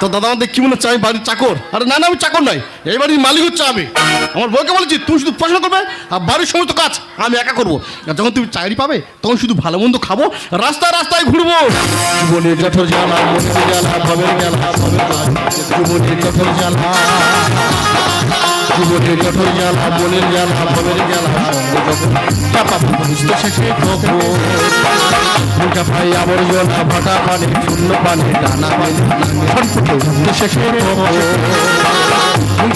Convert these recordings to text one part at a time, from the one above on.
তো দাদা আমাদের কি মনে হচ্ছে আমি বাড়ির চাকর? আরে না না, আমি চাকর নয়। এই বাড়ির মালিক হচ্ছে আমি। আমার বউকে বলেছি, তুমি শুধু পড়াশোনা করবে আর বাড়ির সমস্ত কাজ আমি একা করব। যখন তুমি চাকরি পাবে, তখন শুধু ভালো মন্দ খাব, রাস্তায় রাস্তায় ঘুরবো। পানি, শূন্য ডানা কখন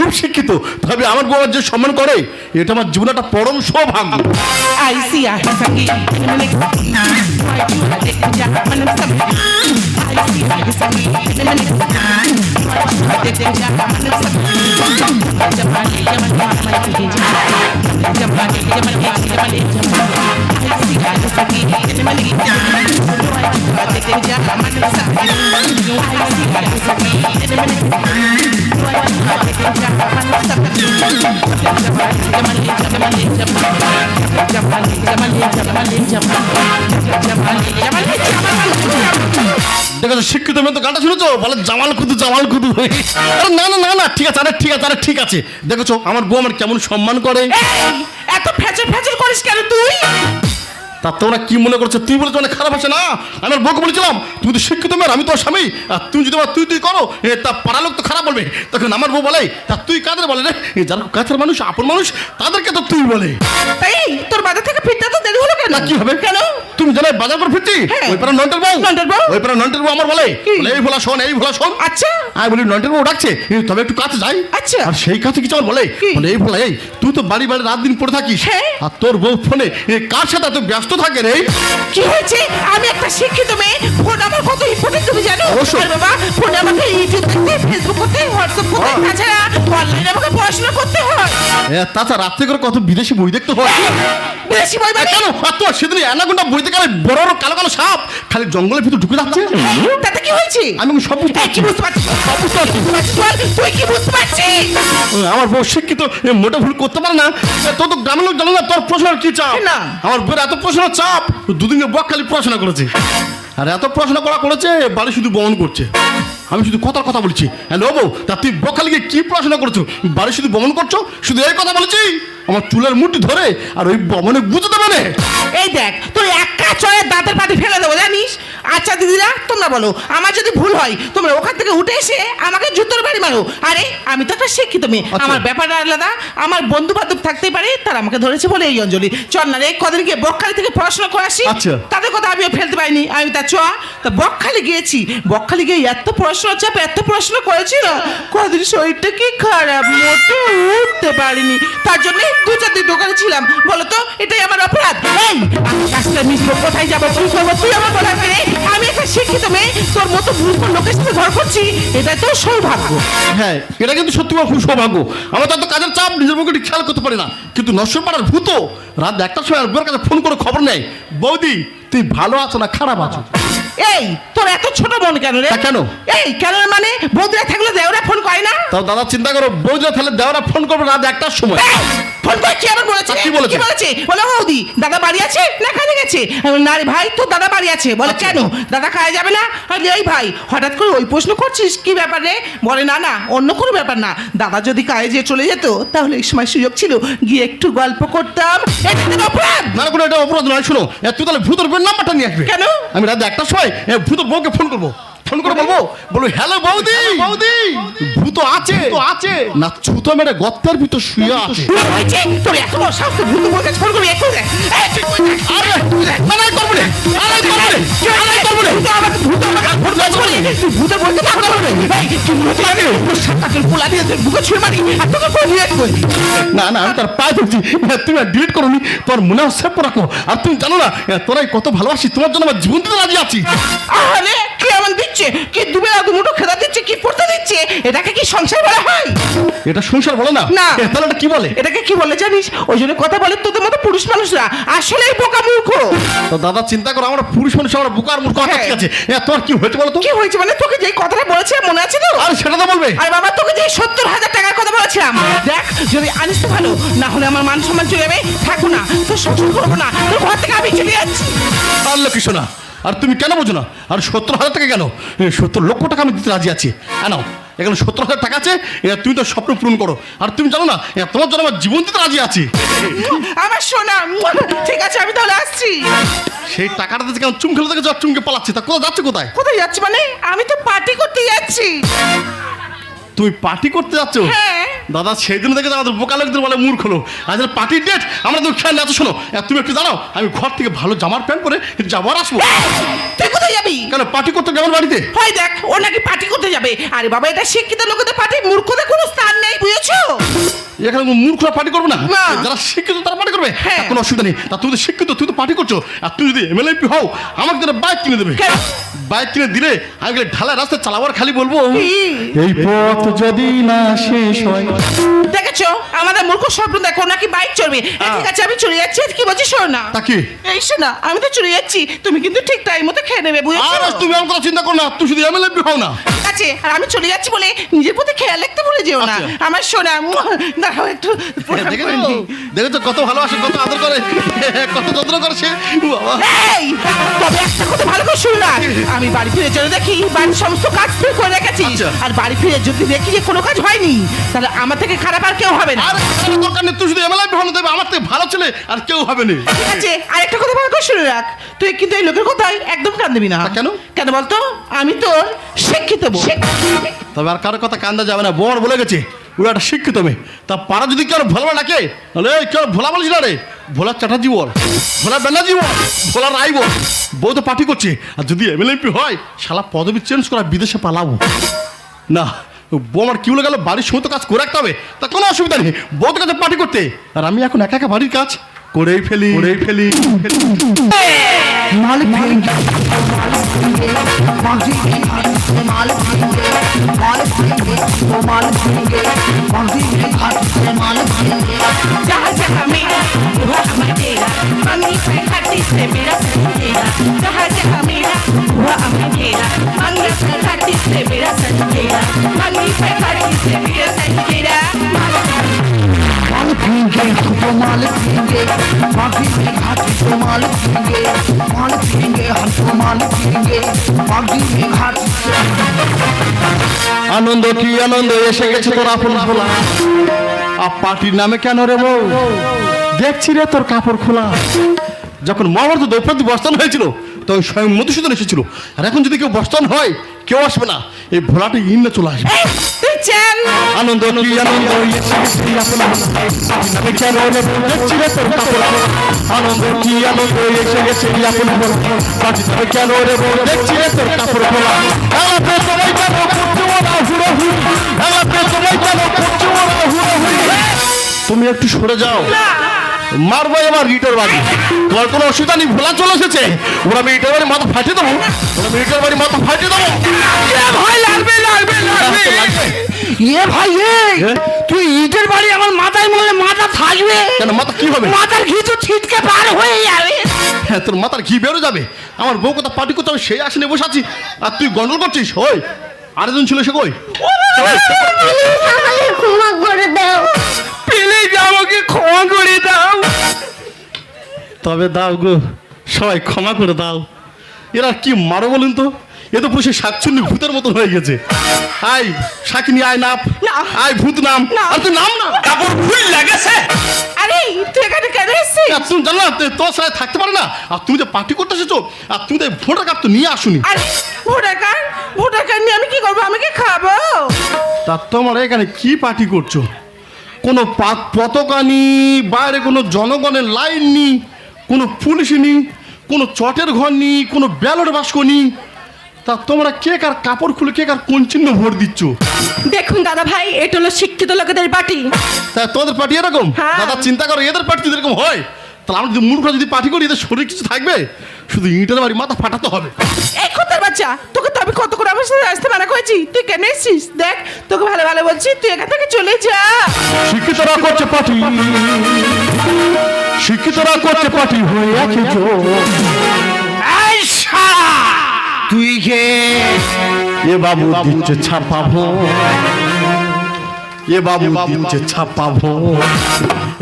খুব শিক্ষিত তবে আমার আমার যে সম্মান করে, এটা আমার জীবনে একটা পরম সৌভাগ্য key. Why you শিক্ষিত মেয়ে তো গানটা শুনেছো? বলে জামাল কুদু জামাল কুদু আরে না না না না, ঠিক আছে, আরে ঠিক আছে, আরে ঠিক আছে। দেখেছ, আমার বউ আমার কেমন সম্মান করে? এত ফ্যাচর ফ্যাচর করিস কেন তুই? তা তোমরা কি মনে করছ? তুই বলেছ অনেক খারাপ আছে না? আমি আর বউকে বলেছিলাম তুমি তো শিক্ষিত মেয়ের আমি তোর স্বামী। আর তুমি যদি আমার তুই তুই করো। এ, তা পাড়া লোক তো খারাপ বলবে। তখন আমার বউ বলে তা তুই কাদের বলে রে? এ, যারা কাছের মানুষ আপন মানুষ তাদেরকে তো তুই বলে। তাই তোর বাজার থেকে ফিরতে তো দেরি হলো কেন? কি হবে? কেন? তুমি জানো বাজার করে ফিরছি হ্যাঁ। ওই পাড়া নন্টের বউ? নন্টের বউ? ওই পাড়া নন্টের বউ আমার বলে? এই ভোলা শোন এই ভোলা শোন। আচ্ছা। আমি বলি নন্টের বউ ডাকছে তবে একটু কাছে যাই। আচ্ছা। আর সেই কাছে কিছু আমার বলে। বলে এই ভোলা এই তুই তো বাড়ি বাড়ি রাত দিন পড়ে থাকিস। হ্যাঁ। আর তোর বউ ফোনে কার সাথে এত ব্যস্ত থাকে রে? কি হয়েছে? আমি একটা শিক্ষিত মেয়ে। ফোন আমার কত ইম্পর্টেন্ট তুমি জানো? অবশ্যই। আর বাবা ফোনে আমাকে ইউটিউব দেখতে ফেসবুক করতে হোয়াটসঅ্যাপ করতে হ্যাঁ। তাছাড়া অনলাইনে আমাকে পড়াশোনা করতে হয়। এ, তাছাড়া রাত্রে করে কত বিদেশি বই দেখতে হয়। বেশি এ, মানে কেন? আর তো সেদিন অ্যানাকোন্ডা বই দেখে বড় বড় কালো কালো সাপ খালি জঙ্গলের ভিতর ঢুকে যাচ্ছে? তাতে কি হয়েছে? আমি সব বুঝতে কি বুঝতে পারছিস সব বুঝতে পারছিস? বল, তুই কি বুঝতে পারছিস? আমার বউ শিক্ষিত মোটা ভুল করতে পারে না। তোর তো গ্রামের লোক জানো না তোর পড়াশোনার কি চাপ? না। আমার বউয়ের এত পড়াশোনার চাপ দুদিনে বক খালি পড়াশোনা করেছে। আর এত পড়াশোনা করা করেছে বাড়ি শুধু বমন করছে। আমি শুধু কথার কথা বলছি। হ্যালো বউ তা তুই বকখালিকে কি পড়াশোনা করছ? বাড়ি শুধু বমন করছ? শুধু এই কথা বলেছি? আমার চুলের মুঠি ধরে আর ওই বমনে বুঝতে মানে এই দেখ তোর এক কাচয়ের দাঁতের পাটি ফেলে দেবো জানিস? আচ্ছা দিদিরা তোমরা বলো আমার যদি ভুল হয় তোমরা ওখান থেকে উঠে এসে আমাকে জুতোর বাড়ি মারো। আরে আমি তো একটা শিক্ষিত মেয়ে। আচ্ছা। আমার ব্যাপারটা আলাদা। আমার বন্ধু বান্ধব থাকতেই পারে তারা আমাকে ধরেছে বলে এই অঞ্জলি। চল না রে কদিন গিয়ে বকখালি থেকে পড়াশোনা করে আসি। আচ্ছা। তাদের কথা আমিও ফেলতে পারিনি। আমি তা চ তা বকখালি গিয়েছি। বকখালি গিয়ে এত পড়াশোনা চাপ এত পড়াশোনা করেছি না কদিন শরীরটা কি খারাপ মতো উঠতে পারিনি। তার জন্য দু চার দিন দোকানে ছিলাম। বলো তো এটাই আমার অপরাধ। এই আমি রাস্তায় মিশবো কোথায় যাব? কি করব? তুই আমার বলার আমি একটা শিক্ষিত মেয়ে তোর মতো মূর্খ লোকের সাথে ঘর করছি এটা তো সৌভাগ্য। হ্যাঁ এটা কিন্তু সত্যি খুব সৌভাগ্য। আমার তো এত কাজের চাপ নিজের মুখে খেয়াল করতে পারি না। কিন্তু ভূত রাত একটার সময় বউয়ের কাছে ফোন করে খবর নেয় বৌদি তুই ভালো আছো না খারাপ আছো? এই তোর এত ছোট মন কেন রে? কেন? এই কেন মানে? বৌদিরা থাকলে দেওরা ফোন করে না? তাও দাদা চিন্তা করো বৌদিরা তাহলে দেওরা ফোন করবে রাত একটার সময়। ফোন করে কি আবার বলেছে কি বলেছে? বলেছে? বলে বৌদি দাদা বাড়ি আছে? না কাজে গেছে না রে ভাই তোর দাদা বাড়ি আছে। বলে। কেন? দাদা কাজে যাবে না? বলে, এই ভাই হঠাৎ করে ওই প্রশ্ন করছিস? কি ব্যাপার বলে না না অন্য কোনো ব্যাপার না। দাদা যদি কাজে যেয়ে চলে যেত তাহলে এই সময় সুযোগ ছিল। গিয়ে একটু গল্প করতাম। এটা অপরাধ! না কোনো এটা অপরাধ নয় শোনো। তুই তাহলে ভূতের নাম্বারটা নিয়ে আসবে। কেন? আমি রাত একটার সময় ভূতের বউকে ফোন করব। ফোন করে বলব? বলব হ্যালো বৌদি! বৌদি! ভূত আছে। তো আছে। না ছুতো মেরে গত্তার ভিতর শুয়ে আছে। হয়েছে? তোর এত বড় সাহস তো ভূত বলতে ফোন করবি? আরে আরে করব রে আরে করব রে আরে করব। তুই আমাকে ভূত আমাকে ভূত বলছিস? তুই ভূতের বলতে এই, তুই ভূত তোর সাতটা পোলা দিয়ে তোর বুকে ছুঁয়ে মারি আর তোকে ফোন দিয়ে কই না না আমি তার পায়ে ধরছি। তুমি ডিলিট করো তোর মনে সেভ রাখো। আর তুমি জানো না তোরাই কত ভালোবাসি তোমার জন্য আমার জীবন দিতে রাজি আছি। আরে কি এমন দিচ্ছে? কি দুবেলা দুমুঠো খেদা দিচ্ছে? কি পড়তে দিচ্ছে? এটাকে কি সংসার বলা হয়? এটা সংসার বলে না। না। তাহলে এটা কি বলে? এটাকে কি বলে জানিস? ওই জন্য কথা বলে তোদের মতো পুরুষ মানুষরা। আসলেই বোকা মূর্খ। তো দাদা চিন্তা করো আমরা পুরুষ মানুষ আমরা বুকার মূর্খ। কথা হ্যাঁ। ঠিক আছে। হ্যাঁ, তোমার কি হয়েছে বলো তো? কি হয়েছে মানে? তোকে যেই কথাটা বলেছে মনে আছে তো আর সেটা তো বলবে। আরে বাবা তোকে যে সত্তর হাজার টাকার কথা বলেছিলাম। দেখ যদি আনিস তো ভালো না হলে আমার মান সম্মান চলে যাবে। থাকব না। তোর সংসার করব না। তোর ঘর থেকে আমি চলে যাচ্ছি। আর কিছু না আর তুমি কেন বোঝো না? আর সত্তর হাজার টাকা কেন? সত্তর লক্ষ টাকা আমি দিতে রাজি আছি। কেন এখানে সত্তর হাজার টাকা আছে তুমি তো স্বপ্ন পূরণ করো। আর তুমি জানো না তোমার জন্য আমার জীবন দিতে রাজি আছি। আমার সোনা ঠিক আছে আমি তাহলে আসছি। সেই টাকাটা থেকে কেমন চুম খেলে থেকে যাওয়ার চুমকে পালাচ্ছি। তা কোথায় যাচ্ছে কোথায়? কোথায় যাচ্ছি মানে? আমি তো পার্টি করতে যাচ্ছি। তুমি পার্টি করতে যাচ্ছ? হ্যাঁ। দাদা সেই দিন থেকে তো আমাদের বোকা লোকদের বলে মূর্খ হলো আজ পার্টির ডেট আমরা তুমি খেয়াল আছো শোনো। তুমি একটু জানাও আমি ঘর থেকে ভালো জামার প্যান্ট পরে যাব আর আসব। তুই কোথায় যাবি? কেন পার্টি করতে যাবার বাড়িতে? হয় দেখ ও নাকি পার্টি করতে যাবে। আরে বাবা এটা শিক্ষিত লোকেদের পার্টি মূর্খদের কোনো স্থান নেই বুঝেছ? এখানে মূর্খরা পার্টি করবে না। যারা শিক্ষিত তারা পার্টি করবে? হ্যাঁ। কোনো অসুবিধা নেই। তা তুমি তো শিক্ষিত তুমি তো পার্টি করছ। আর তুমি যদি এমএলএপি হও আমাকে যেন বাইক কিনে দেবে? বাইক কিনে দিলে আমি ঢালা রাস্তা চালাবার খালি বলব। এই পথ যদি না শেষ হয়। দেখেছ? আমাদের মূর্খ স্বপ্ন দেখো নাকি বাইক চড়বে? ঠিক আছে আমি চলে যাচ্ছি। কি বলছিস শোনো না। তাকে কি? এই শোনা আমি তো চলে যাচ্ছি। তুমি কিন্তু ঠিক টাইম মতো খেয়ে নেবে বুঝেছ? আর তুমি আমার কথা চিন্তা করো না তুমি শুধু এমএলএ হও না। আছে আর আমি চলে যাচ্ছি বলে নিজের প্রতি খেয়াল রাখতে ভুলে যেও না। আচ্ছা। আমার সোনা মুয়া, দাঁড়াও একটু। প্রণাম করে নিই। দেখেছ কত ভালোবাসে কত আদর করে। কত যত্ন করে সে। বাবা। এই তবে একটা কথা ভালো করে শুন না। আমি বাড়ি ফিরে চলে দেখি বাড়ির সমস্ত কাজ তুই করে রেখেছিস আচ্ছা। আর বাড়ি ফিরে যদি দেখি যে কোনো কাজ হয়নি তাহলে আমার থেকে খারাপ আর কেউ হবে না। আর কোনো দরকার নেই। তুই শুধু হও না দেবে আমার থেকে ভালো ছেলে আর কেউ হবে না। ঠিক আছে আর একটা কথা ভালো করে শুনে রাখ। তুই কিন্তু এই লোকের কথাই একদম কান দিবি না। তা কেন? কেন বলতো? আমি তোর শিক্ষিত বউ। তবে আর কারও কথা কান্দা যাবে না বর বলে গেছে ওরা একটা শিক্ষিত মেয়ে। তা পাড়া যদি কেউ ভোলা ডাকে তাহলে কেউ ভোলা বলিস না রে। ভোলা চ্যাটার্জি বল ভোলা ব্যানার্জি বল ভোলা রাই বল বউ তো পার্টি করছে আর যদি এমএলএমপি হয় শালা পদবি চেঞ্জ করা বিদেশে পালাবো। না বউ আমার কি বলে গেল বাড়ির সমস্ত কাজ করে রাখতে হবে তা কোনো অসুবিধা নেই। বউ তো কাছে পার্টি করতে আর আমি এখন একা একা বাড়ির কাজ করেই ফেলি। করেই ফেলি। मालिक भेंगे मालिक भेंगे मांगी की मालिक भेंगे मालिक भेंगे वो मालिक भेंगे मांगी की खाती मालिक भेंगे जहाँ जहाँ मेरा वो अमर तेरा मंगी से हटी से मेरा सच तेरा जहाँ जहाँ मेरा वो अमर तेरा मंगी से हटी से मेरा सच तेरा मंगी से हटी से मेरा सच तेरा ভিঙ্গে তোমাল ভিঙ্গে মা ভিঙ্গে তোমাল ভিঙ্গে মাল ভিঙ্গে হাত তোমাল ভিঙ্গে মা ভিঙ্গে আনন্দ কি আনন্দ? এসে গেছে তোর আপন খোলা। আর পার্টির নামে কেন রে বউ? দেখছি রে তোর কাপড় খোলা। যখন মহাভারত দ্রৌপদী বস্তান হয়েছিল, তখন স্বয়ং মধুসূদন এসেছিল। আর এখন যদি কেউ বস্তান হয়, কেউ আসবে না। এই ভোলাটি ইন্দ্র চলে আসবে। চল আনন্দ কি আনন্দ? নামে কেন রে তোর আনন্দ কি আনন্দ? এসে গেছে এই আপন খোলা। পার্টির নামে কেন রে বউ দেখছি রে তোর কাপড় খোলা সবাই কেন করছে সবাই কেন করছে তুমি একটু সরে যাও। মারবো এবার ইটের বাড়ি তোমার কোনো অসুবিধা নেই ভোলা চলে এসেছে ওরা আমি ইটের বাড়ি মাথা ফাটিয়ে দেবো ওরা আমি বাড়ি মাথা ফাটিয়ে দেবো ভাই লাগবে লাগবে লাগবে ইয়ে ভাই তুই ইটের বাড়ি আমার মাথায় মারলে মাথা থাকবে কেন মাথা কি হবে মাথার ঘি তো ছিটকে পার হয়ে যাবে হ্যাঁ তোর মাথার ঘি বেরো যাবে আমার বউ কথা পার্টি করতে হবে সেই আসলে বসে আছি আর তুই গন্ডল করছিস ওই আরেকজন ছিল সে কই ক্ষমা করে দাও আমাকে ক্ষমা করে দাও। তবে দাও গো সবাই ক্ষমা করে দাও। এরা কি মারো বলুন তো? এ তো পুরো শাকচুন্নি ভূতের মতন হয়ে গেছে। আয় শাকিনি আয় নাপ না। আয় ভূত নাম। আর তুই নাম না। কাপড় ভুল লাগেছে। আরে তুই এখানে কেন এসেছিস? আর তুমি জানো না তো- তোর সাথে থাকতে পারে না? আর তুমি যে পার্টি করতে এসেছ আর তুমি তো ভোটার কার্ড তো নিয়ে আসুনি। আরে ভোটার কার্ড? ভোটার তা তোমরা এখানে কি পার্টি করছ? কোনো পতাকা নেই বাইরে কোনো জনগণের লাইন নি কোনো পুলিশ নেই কোনো চটের ঘর নেই কোনো ব্যালট বাস্ক নি তা তোমরা কে কার কাপড় খুলে কে কার কোন চিহ্ন ভোট দিচ্ছ? দেখুন দাদা ভাই এটা হলো শিক্ষিত লোকেদের পার্টি। তা তোদের পার্টি এরকম? হ্যাঁ। দাদা চিন্তা করো এদের পার্টি এরকম হয় তাহলে আমরা যদি মূর্খরা যদি পার্টি করি এদের শরীর কিছু থাকবে? শুধু ইঁটের বাড়ি মাথা ফাটাতে হবে। এই কোথার বাচ্চা? তোকে তো আমি কত করে আমার সাথে আসতে মানা করেছি। তুই কেন এসছিস? দেখ তোকে ভালো ভালো বলছি তুই এখান থেকে চলে যা। শিক্ষিতরা করছে পার্টি শিক্ষিতরা করছে পার্টি হয়ে আছে তুই কে? এ বাবু দিচ্ছে ছাপা ভোট। এ বাবু দিচ্ছে ছাপা ভোট।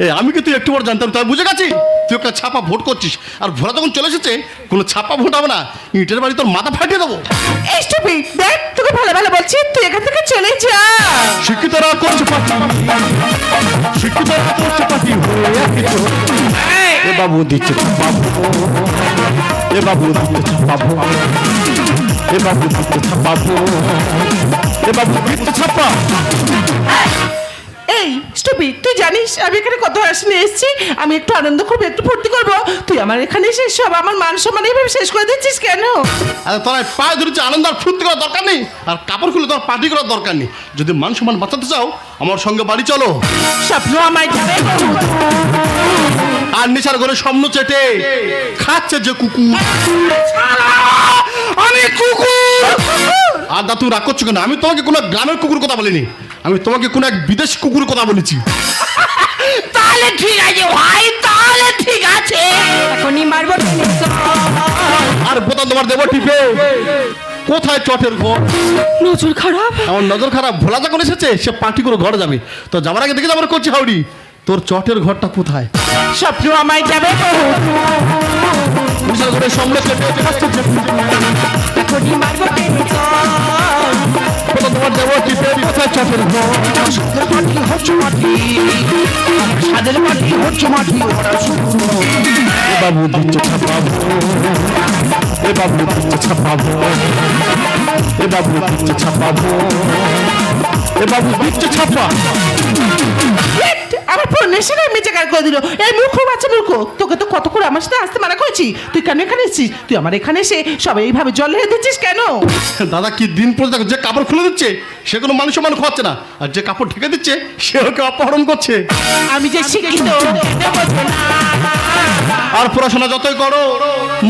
এ আমি কি তুই একটু বড় জানতাম তাই বুঝে গেছি? তুই একটা ছাপা ভোট করছিস আর ভোলা যখন চলে এসেছে কোনো ছাপা ভোট হবে না ইটের বাড়ি তোর মাথা ফাটিয়ে দেবো। এই স্টুপিড দেখ তোকে ভালো ভালো বলছি তুই এখান থেকে চলে যা। শিক্ষিতরা করছে পার্টি। শিক্ষিতরা করছে পার্টি। হয়ে। এ বাবু দিচ্ছে ভোট। এ বাবু দিচ্ছে ভোট। এ বাবু দিচ্ছে ভোট। এ বাবু দিচ্ছে ছাপা। এই স্টুপিড তুই জানিস আমি এখানে কত আসনে এসেছি? আমি একটু আনন্দ করব একটু ফুর্তি করব। তুই আমার এখানে এসে সব আমার মান সম্মান এইভাবে শেষ করে দিচ্ছিস কেন? আরে তোরা পায়ে ধরেছে আনন্দ আর ফুর্তি করার দরকার নেই আর কাপড় খুলে তোর পার্টি করার দরকার নেই। যদি মান সম্মান বাঁচাতে চাও আমার সঙ্গে বাড়ি চলো। স্বপ্ন আমায় যাবে আর নেশার ঘরে স্বপ্ন চেটে। খাচ্ছে যে কুকুর। আমি কুকুর! আর দা তুমি রাগ করছ কেন? আমি তোমাকে কোনো গ্রামের কুকুর কথা বলিনি। আমি তোমাকে কোনো এক বিদেশ কুকুর কথা বলেছি। তাহলে ঠিক আছে ভাই তাহলে ঠিক আছে। এখনই মারবো আর বোতা তোমার দেবো টিপে? কোথায় চটের ঘর? নজর খারাপ। আমার নজর খারাপ ভোলা যখন এসেছে সে পার্টি করে ঘরে যাবে। তো যাবার আগে দেখে যাবার করছি হাউডি। তোর চটের ঘরটা কোথায়? স্বপ্ন আমায় যাবে বিশাল করে সামনে ঘর সাদের মাটি হচ্ছে মাটি। সাদের মাটি হচ্ছে মাটি, ওরা শুকনো। বাবু দিচ্ছে ছাপা এ বাবু দিচ্ছে ছাপা এ বাবু দিচ্ছে ছাপা এ বাবু দিচ্ছে ছাপা। আমার পুরো নেশাটা মেচে কার করে দিল। এই মূর্খ বাচ্চা মূর্খ। তোকে তো কত করে আমার সাথে আসতে মানা করেছি? তুই কেন এখানে এসেছিস? তুই আমার এখানে এসে সবাই এইভাবে জল ঢেলে দিচ্ছিস কেন? দাদা কি দিন পরে দেখো যে কাপড় খুলে দিচ্ছে সে কোনো মানুষ মানুষ খাওয়াচ্ছে না। আর যে কাপড় ঢেকে দিচ্ছে সে ওকে অপহরণ করছে। আমি যে শিক্ষিত এটা আর পড়াশোনা যতই করো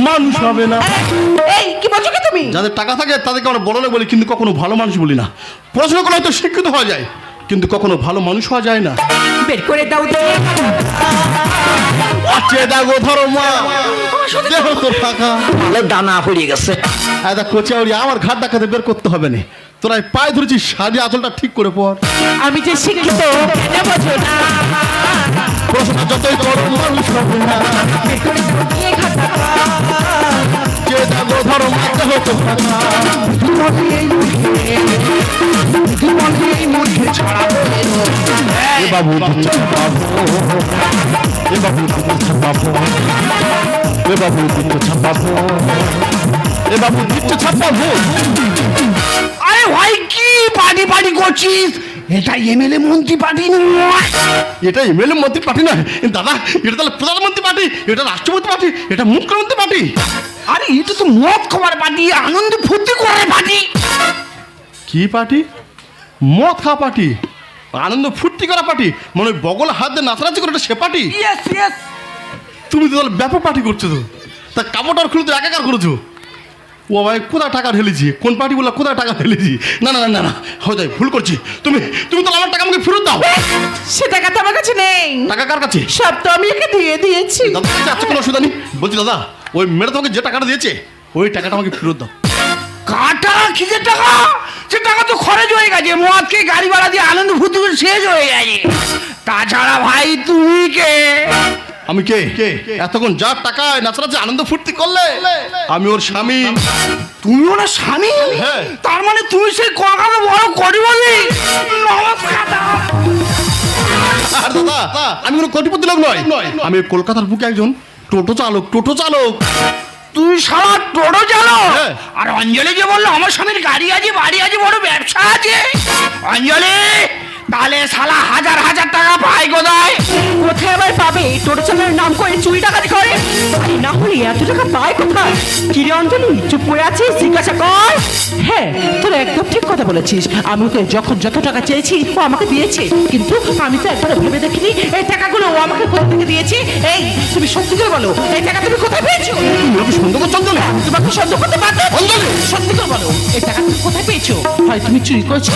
মানুষ হবে না। এই কি বলছো কি তুমি? যাদের টাকা থাকে তাদেরকে আমরা বড় লোক বলি কিন্তু কখনো ভালো মানুষ বলি না। পড়াশোনা করে হয়তো শিক্ষিত হওয়া যায় কিন্তু কখনো ভালো মানুষ হওয়া যায় না। বের করে দাও দিয়ে আচ্ছা দেখো ধরো মা। দেহ তোর টাকা দানা পড়ে গেছে। এদা কোচাউরি আমার ঘাট ডাকাতে বের করতে হবে না। তোরা এই পায়ে ধরেছিস শাড়ি আঁচলটা ঠিক করে পর। আমি যে শিক্ষিত এটা বোঝো না। পড়াশোনা যতই করো মানুষ হবে না। বের করে দাও দিয়ে খাতা যে দেখো ধরো মা দেহ তোর এই মুখে তোমাকে এই মুখে ছড়াবো এ বাবু। এ বাবু দিচ্ছে এ বাবু। দিচ্ছে এ বাবু দিচ্ছে আরে ভাই কি পার্টি পার্টি করছিস? এটা এমএলএ মন্ত্রী পার্টি নয়। এটা এমএলএ মন্ত্রী পার্টি নয়। দাদা এটা তাহলে প্রধানমন্ত্রী পার্টি এটা রাষ্ট্রপতি পার্টি এটা মুখ্যমন্ত্রী পার্টি। আরে এটা তো মদ খাবার পার্টি আনন্দ ফুর্তি করার পার্টি কি পার্টি মদ খাওয়া পার্টি আনন্দ ফুর্তি করা পার্টি মানে বগল হাত দিয়ে নাচানাচি করে সে পার্টি তুমি তো তাহলে ব্যাপক পার্টি করছ তো। তা কাপড় খুলে তো একাকার করেছ। ও ভাই কোথায় টাকা ঢেলেছি কোন পার্টি বলে কোথায় টাকা ঢেলেছি না না না না না আমি ভুল করছি। তুমি তুমি তো আমার টাকা আমাকে ফেরত দাও। সে টাকা তো আমার কাছে নেই। টাকা কার কাছে? সব তো আমি একে দিয়ে দিয়েছি। দাদা কোনো অসুবিধা নেই? বলছি দাদা ওই মেয়েটা তোমাকে যে টাকাটা দিয়েছে ওই টাকাটা আমাকে ফেরত দাও। কাটা? কিসের টাকা? সে টাকা তো খরচ হয়ে গেছে। মদকে গাড়ি ভাড়া দিয়ে আনন্দ করে শেষ হয়ে গেছে। তাছাড়া ভাই তুমি কে? আমি কে? এতক্ষণ যার টাকায় নাচনাচি আনন্দ ফুর্তি করলে আমি ওর স্বামী। তুমি ওনার স্বামী? হ্যাঁ। তার মানে তুমি সেই কলকাতা বড় করি বলি। আর দাদা আমি কোনো কোটিপতি লোক নয়। আমি কলকাতার বুকে একজন টোটো চালক টোটো চালক। তুই সারা টোটো চালো হ্যাঁ। আর অঞ্জলি যে বলল আমার স্বামীর গাড়ি আছে বাড়ি আছে বড় ব্যবসা আছে। অঞ্জলি! তাহলে শালা হাজার হাজার টাকা পাই কোথায়? কোথায় আবার পাবে? টোটো চালানোর নাম করে চুরি ডাকাতি করে? আরে না হলে এত টাকা পায় কোথায়? কিরে অঞ্জলি চুপ করে আছিস? জিজ্ঞাসা কর। হ্যাঁ তোর একদম ঠিক কথা বলেছিস। আমি ওকে যখন যত টাকা চেয়েছি ও আমাকে দিয়েছে। কিন্তু আমি তো একবার ভেবে দেখিনি এই টাকাগুলো ও আমাকে কোথা থেকে দিয়েছে? এই তুমি সত্যি করে বলো এই টাকা তুমি কোথায় পেয়েছ? তুমি ওকে সন্দেহ করছ অঞ্জলি? তোমাকে সন্দেহ করতে পারবে সত্যি করে বলো এই টাকা তুমি কোথায় পেয়েছ? হয় তুমি চুরি করেছ?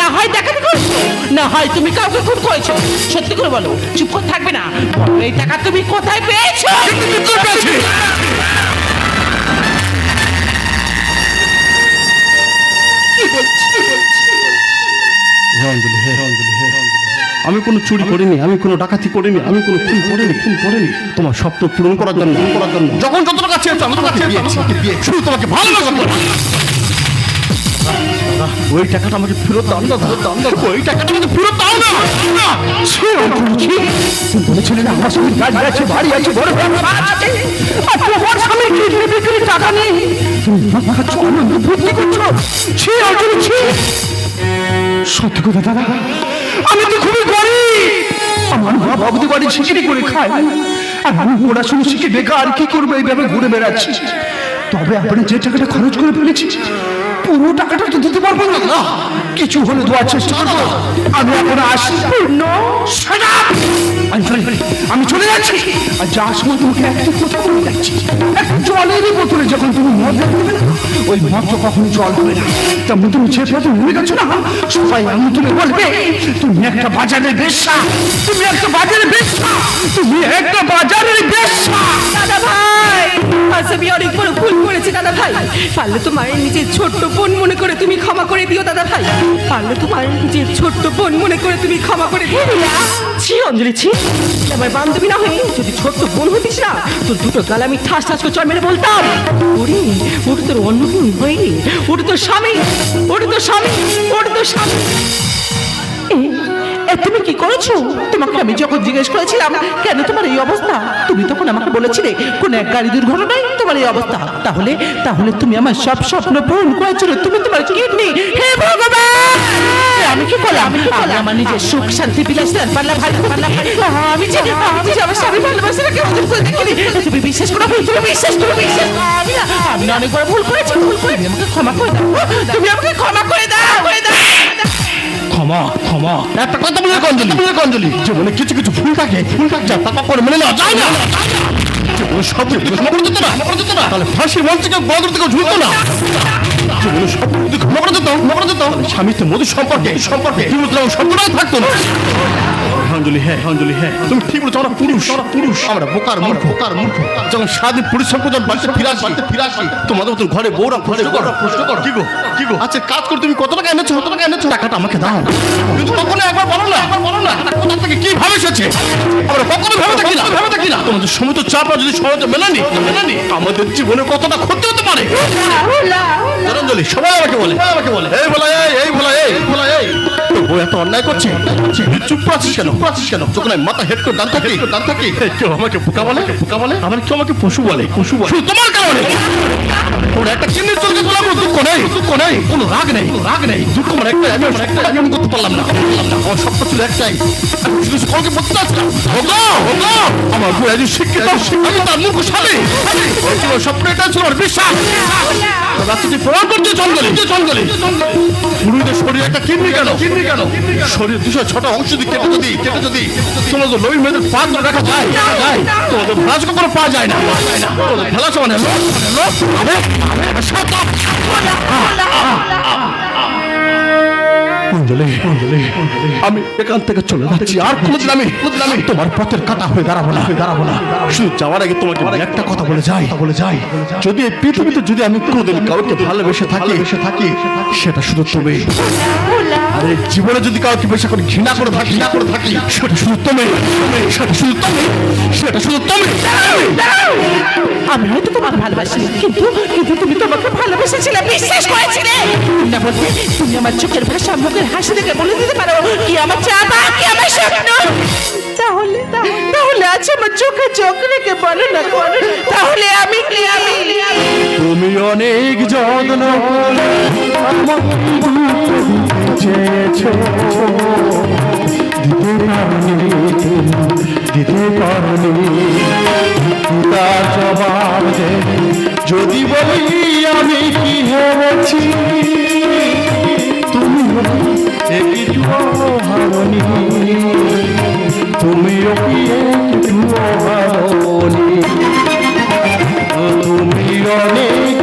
না হয় ডাকাতি করেছ? না হয় তুমি কাউকে খুন করেছ? সত্যি করে বলো চুপ করে থাকবে না। এই টাকা তুমি কোথায় পেয়েছ। আমি কোনো চুরি করিনি আমি কোনো ডাকাতি করিনি আমি কোনো খুন করিনি। খুন করিনি তোমার স্বপ্ন পূরণ করার জন্য। করার জন্য। যখন যত টাকা চেয়েছো আমি তোমাকে দিয়েছি। শুধু তোমাকে ভালোবাসা করে ওই টাকাটা আমাকে ফেরত দাও না দাও না ওই টাকাটা আমাকে ফেরত দাও না। বলেছিলেন আমার স্বামীর গাড়ি আছে বাড়ি আছে বড় আছে আর তোমার স্বামীর কিডনি বিক্রির টাকা নেই তুমি খাচ্ছ আনন্দ ফুর্তি করছ। ছি অর্জুন ছি। সত্যি কথা দাদা আমি তো খুবই গরিব। আমার মা বাবুদের বাড়ি শিকিরি করে খায়। আর আমি পড়াশুনো শিখে বেকার কি করব? এইভাবে ঘুরে বেড়াচ্ছি। তবে আপনি যে টাকাটা খরচ করে ফেলেছি পুরো টাকাটা তো দিতে পারব না। না কিছু হলে দেওয়ার চেষ্টা করব। আমি এখন আসি। পূর্ণ। up! আমি চলে আমি চলে যাচ্ছি। আর যাওয়ার সময় তোমাকে একটা কথা বলে যাচ্ছি একটা জলের বোতলে যখন তুমি মদ রাখবে না ওই মদটা কখনো জল হবে না। তেমন তুমি যে পথে নেমে গেছো না সবাই আমি তুমি বলবে তুমি একটা বাজারের বেশ্যা তুমি একটা বাজারের বেশ্যা তুমি একটা বাজারের বেশ্যা। দাদা ভাই আজ আমি অনেক বড় ভুল করেছি দাদা ভাই। পারলে তোমার নিজের ছোট্ট বোন মনে করে তুমি ক্ষমা করে দিও দাদা ভাই। পারলে তোমার নিজের ছোট্ট বোন মনে করে তুমি ক্ষমা করে দিও। ছি অঞ্জলি ছি। আমার বান্ধবী না হয়ে যদি ছোট্ট বোন হতিস না, তোর দুটো গাল আমি ঠাস ঠাস করে চড় মেরে বলতাম। ওরে ওটা তোর অন্য বোন হয়ে ওটা তোর স্বামী ওটা তোর স্বামী ওটা তোর স্বামী। তুমি কি করেছ? তোমাকে আমি যখন জিজ্ঞেস করেছিলাম কেন তোমার এই অবস্থা? তুমি তখন আমাকে বলেছিলে কোন এক গাড়ি দুর্ঘটনায় তোমার এই অবস্থা। তাহলে তাহলে তুমি আমার সব স্বপ্ন পূরণ করেছিল। তুমি তোমার কিডনি হে ভগবান! আমি কি করলাম? আমি কি করলাম? আমার নিজের সুখ শান্তি বিলাস পারলাম ভালো পারলাম আমি যে আমি যে আমার স্বামী ভালোবাসি না কেউ দেখিনি। তুমি বিশ্বাস করো? তুমি বিশ্বাস করো? বিশ্বাস আমি না আমি অনেকবার ভুল করেছি ভুল করে আমাকে ক্ষমা করে দাও। তুমি আমাকে ক্ষমা করে দাও করে দাও। ক্ষমা ক্ষমা একটা কথা বলে অঞ্জলি বলে অঞ্জলি জীবনে কিছু কিছু ভুল থাকে ভুল থাকে যা তা করে মেনে না যায় না। জীবনে সব ক্ষমা করে দিত না করে দিত না। তাহলে ফাঁসির মঞ্চ থেকে বড় থেকে ঝুলতো না। জীবনে সব ক্ষমা করে দিত ক্ষমা করে দিত। স্বামী তো মধুর সম্পর্কে সম্পর্কে কি সম্পর্কে থাকতো না। অঞ্জলি হ্যাঁ অঞ্জলি হ্যাঁ তুমি ঠিক বলেছ আমরা পুরুষ। আমরা পুরুষ। আমরা বোকার মূর্খ। বোকার মূর্খ। যখন পরিশ্রম করে যখন বাড়িতে ফিরে আসি বাড়িতে ফিরে আসি। তোমাদের মতন ঘরে বউরা ঘরে বউরা প্রশ্ন কর। কি গো? কি গো? আচ্ছা কাজ করে তুমি কত টাকা এনেছো কত টাকা এনেছো? টাকাটা আমাকে দাও। কিন্তু কখনো একবার বলো না। একবার বলো না। টাকা কোথা থেকে কি ভাবে এসেছে? আমরা কখনো ভেবে দেখি না। ভেবে দেখি না। তোমাদের সমুদ্র চাপা যদি সহজে মেলানি মেলানি আমাদের জীবনে কতটা ক্ষতি হতে পারে? জনঞ্জলি সবাই আমাকে বলে। সবাই আমাকে বলে। এই বলা এই এই বলা এই এই বলা এই। ও এত অন্যায় করছে? চুপ আছিস কেন? চুপ আছিস কেন? যখন আমি মাথা হেড করে দান থাকি। দান থাকি। কেউ আমাকে বোকা বলে? বোকা বলে? আবার কেউ আমাকে পশু বলে? পশু বলে। তোমার কারণে ওর একটা চিহ্নের চলকে তোলা কোনো দুঃখ নেই। দুঃখ নেই। কোনো রাগ নেই। রাগ নেই। দুঃখ মানে একটাই আমি একটা আমি করতে পারলাম না। আমার ছিল একটাই। আমি শুধু সকলকে বলতে চাচ্ছিলাম আমার বউ একজন শিক্ষিত আমি তার মুখ ছিল স্বপ্ন এটা ছিল আমার বিশ্বাস। রাত্রি প্রমাণ করছে জঙ্গলে। জঙ্গলে। পুরুষদের শরীরে একটা কিডনি কেন? কিডনি কেন? শরীর দুশো ছটা অংশ কেটে যদি কেটে যদি, তোমাদের মেয়েদের পা ধরে রাখা যায় যায়। তোমাদের কখনো পাওয়া যায় না। তোমাদের মানে! অঞ্জলি অঞ্জলি আমি এখান থেকে চলে যাচ্ছি। আর কোনোদিন আমি তোমার পথের কাটা হয়ে দাঁড়াবো না। হয়ে দাঁড়াবো না শুধু যাওয়ার আগে তোমাকে একটা কথা বলে যাই। বলে যাই যদি এই পৃথিবীতে যদি আমি কোনোদিন কাউকে ভালোবেসে থাকি থাকি, সেটা শুধু তুমি। আর জীবনে যদি কাউকে বেশি করে ঘৃণা করে থাকি ঘৃণা করে থাকি সেটা শুধু তুমি সেটা শুধু তুমি সেটা শুধু তুমি। আমি হয়তো তোমাকে ভালোবাসি কিন্তু কিন্তু তুমি তোমাকে ভালোবেসেছিলে বিশ্বাস করেছিলে। না বলতে তুমি আমার চোখের ভাষা মুখের হাসি দেখে বলে দিতে পারো কি আমার চাপা কি আমার স্বপ্ন? তাহলে তাহলে আছে আমার চোখে চোখ রেখে বলো না তাহলে আমি কি? আমি আমার দুঃখ দিতে চেয়েছো দিতে পারনি দিতে পারনি তার জবাব দে। যদি বলি আমি কি হেরেছি, তুমি একটু হারনি তুমিও কি একটু হারনি তুমি অনেক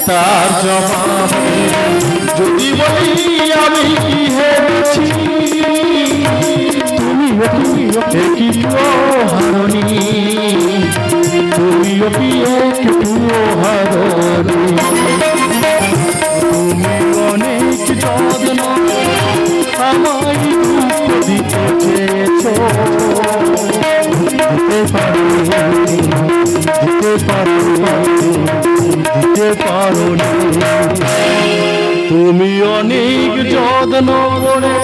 পিতার জবাব যদি বলি আমি কি হেরেছি তুমি কি হারনি তুমিও কি একটু হারনি তুমি অনেক যত্ন আমায় দুঃখ দিতে চেয়েছো। দিতে পারো দিতে পারো দিতে পারো তুমি অনেক যত্ন করে